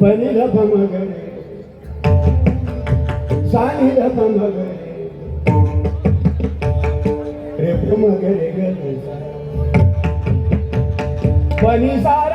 पनि लभ मगरे सानी लभ मगरे रेप मगरे गरे पनि सा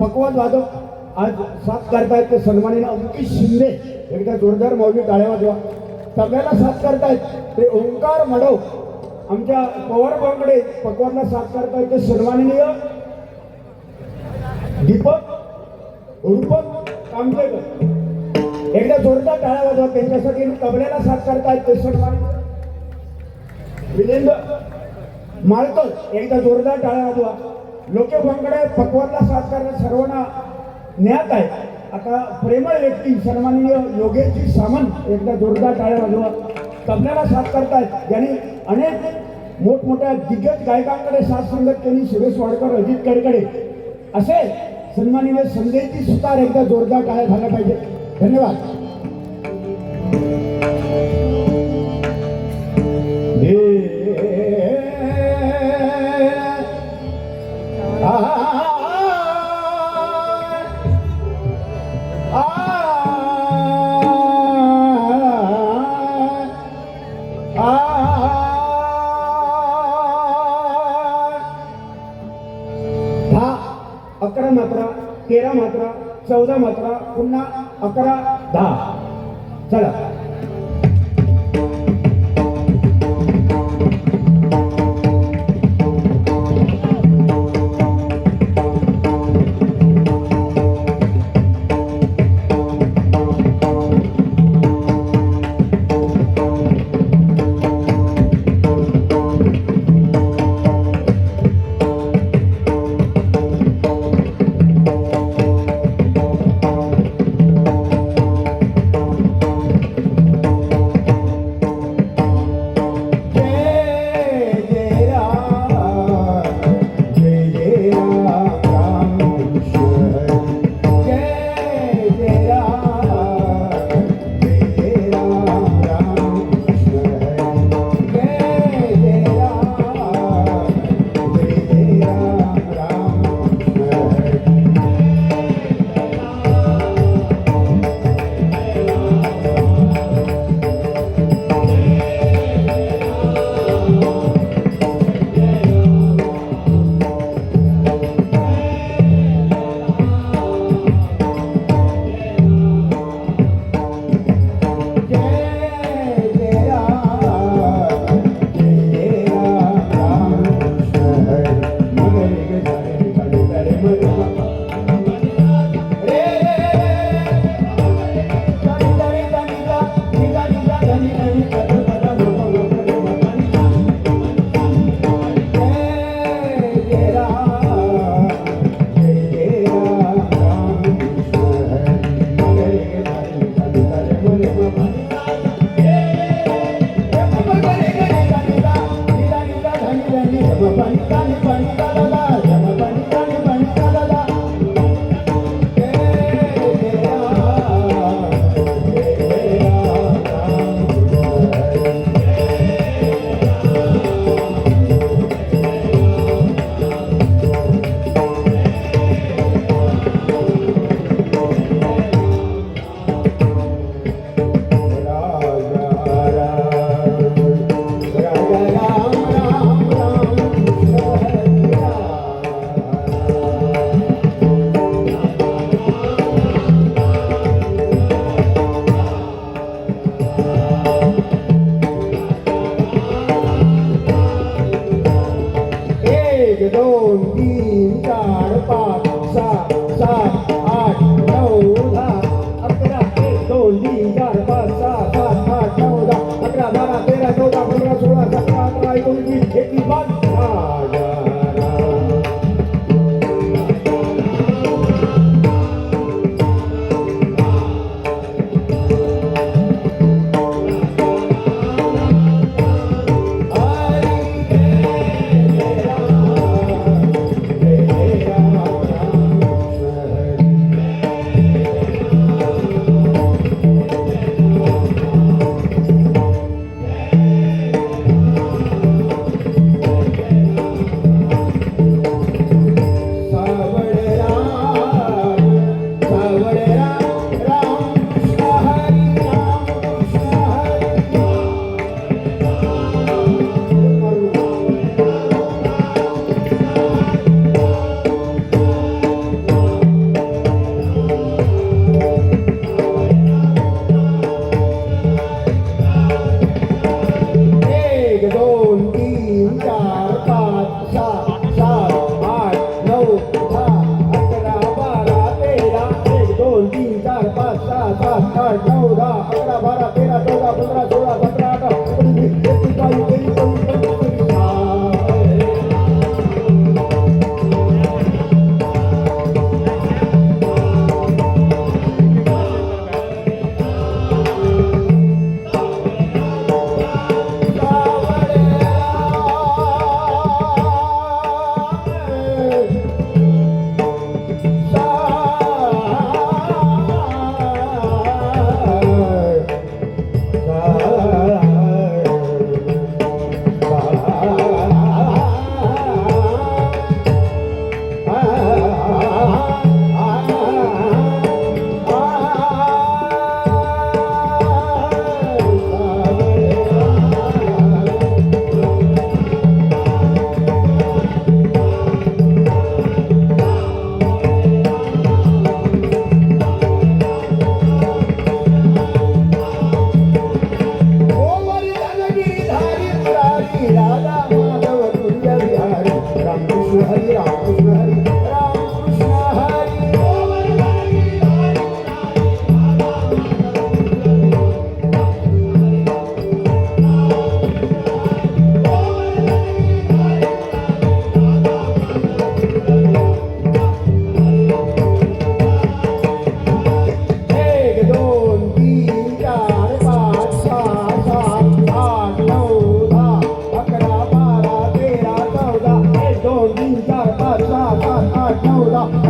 पकवान वादक आज साथ करतायत ते सन्माननीय अंकित शिंदे एकदा जोरदार मौली टाळ्या वाजवा सगळ्याला साथ करतायत. ते ओंकार मडव आमच्या पवार बांगडे पकवानला साथ करतायत ते सन्माननीय दीपक रूपक कामतेकर एकदा जोरदार टाळ्या वाजवा त्यांच्यासाठी तबल्याला साथ करतायत ते सन्माननीय विलेंद्र माळकर एकदा जोरदार टाळ्या वाजवा लोके बांगडे पकवानला साथ करण्यात सर्वांना ज्ञात आहे. आता प्रेमळ व्यक्ती सन्माननीय योगेशजी सामंत एकदा जोरदार टाळ्या वाजवा. तबल्याला साथ करतायत. ज्यांनी अनेक मोठमोठ्या दिग्गज गायकांकडे साथ संगत केली सुरेश वाडकर अजित कडकडे. असे सन्माननीय संदेशजी सुतार एकदा जोरदार टाळ्या झाल्या पाहिजे धन्यवाद. मात्र पुन्हा अकरा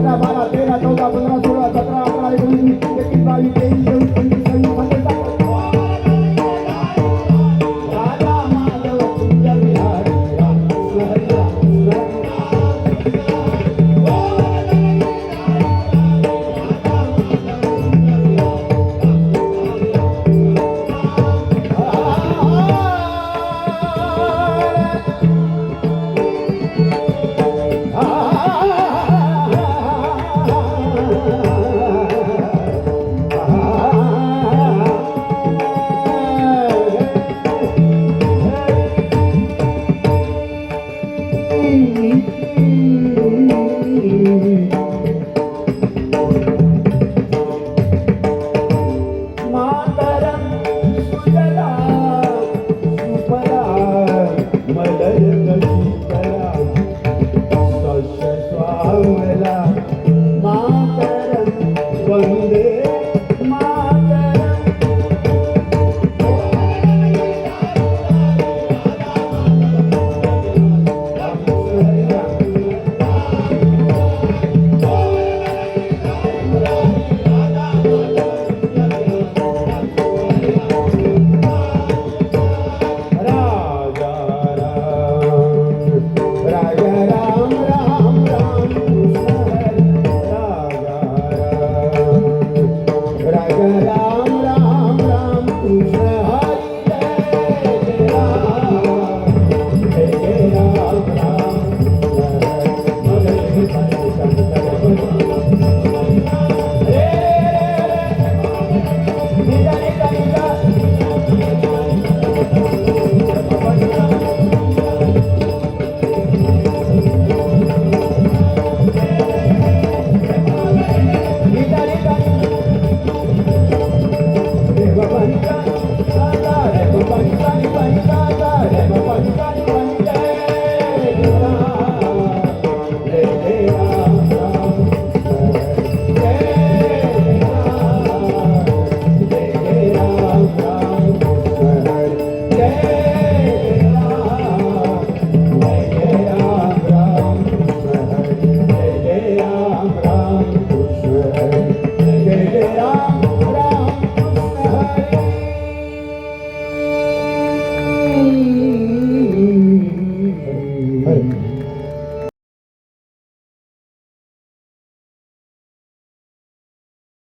अठरा बारा तेरा चौदा पंधरा सोळा सतरा अठरा एकोणीस